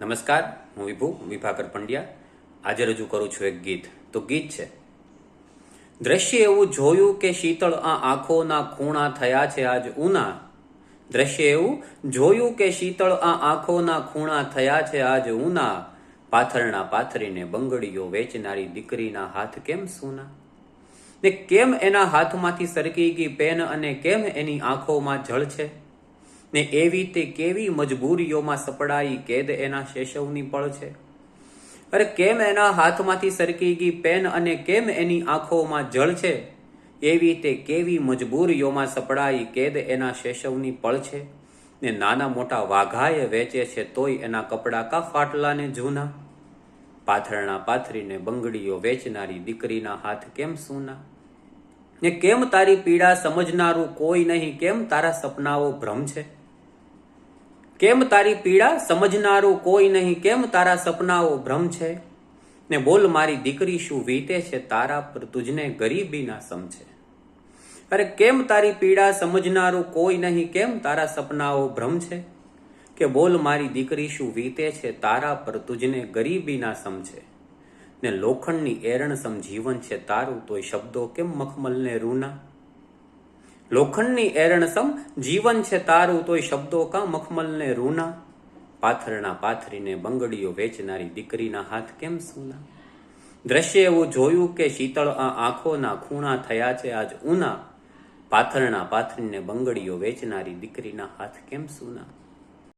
નમસ્કાર, હું વિભુ, વિભાકર પંડ્યા. આજે રજૂ કરું છું એક ગીત. તો ગીત છે. દ્રશ્ય એવું જોયું કે શીતળ આ આંખોના ખૂણા થયા છે આજ ઉના. દ્રશ્ય એવું જોયું કે શીતળ આ આંખોના ખૂણા થયા છે આજ ઉના. પાથરણા પાથરીને બંગડીઓ વેચનારી દીકરીના હાથ કેમ સૂના? ને કેમ એના હાથમાંથી સરકી ગઈ પેન અને કેમ એની આંખોમાં જળ છે? ને એવી તે કેવી મજબૂરીઓમાં સપડાઈ કેદ એના શેષવની પળ છે? અરે કેમ એના હાથમાંથી સરકી ગઈ પેન અને કેમ એની આંખોમાં જળ છે? એવી તે કેવી મજબૂરીઓમાં સપડાઈ કેદ એના શેષવની પળ છે? ને નાના મોટા વાઘાએ વેચે છે તોય એના કપડા કા ફાટલાને જૂના? પાથરણા પાથરીને બંગડીઓ વેચનારી દીકરીના હાથ કેમ સૂના? ને કેમ તારી પીડા સમજનારું કોઈ નહીં? કેમ તારા સપનાઓ ભ્રમ છે? કેમ તારી પીડા? સમજનારું કોઈ નહીં. કેમ તારા સપનાઓ ભ્રમ છે? ને બોલ, મારી દીકરી શું વીતે છે? તારા પર તુજને ગરીબીના ના સમજે અરે, કેમ તારી પીડા? સમજનારું કોઈ નહીં. કેમ તારા સપનાઓ ભ્રમ છે? કે બોલ, મારી દીકરી શું વીતે છે? તારા પર તુજને ગરીબીના ના સમજે ને લોખંડની એરણ સમ જીવન છે તારું. તોય શબ્દો કેમ મખમલને રૂના? લોખંડની એરણસમ જીવન છે તારું, તોય શબ્દો કા મખમલને રૂના? પાથરણા પાથરીને બંગડીઓ વેચનારી દીકરીના હાથ કેમ સૂના? દ્રશ્ય એવું જોયું કે શીતળ આ આંખોના ખૂણા થયા છે આજ ઉના પાથરણા પાથરીને બંગડીઓ વેચનારી દીકરીના હાથ કેમ સૂના?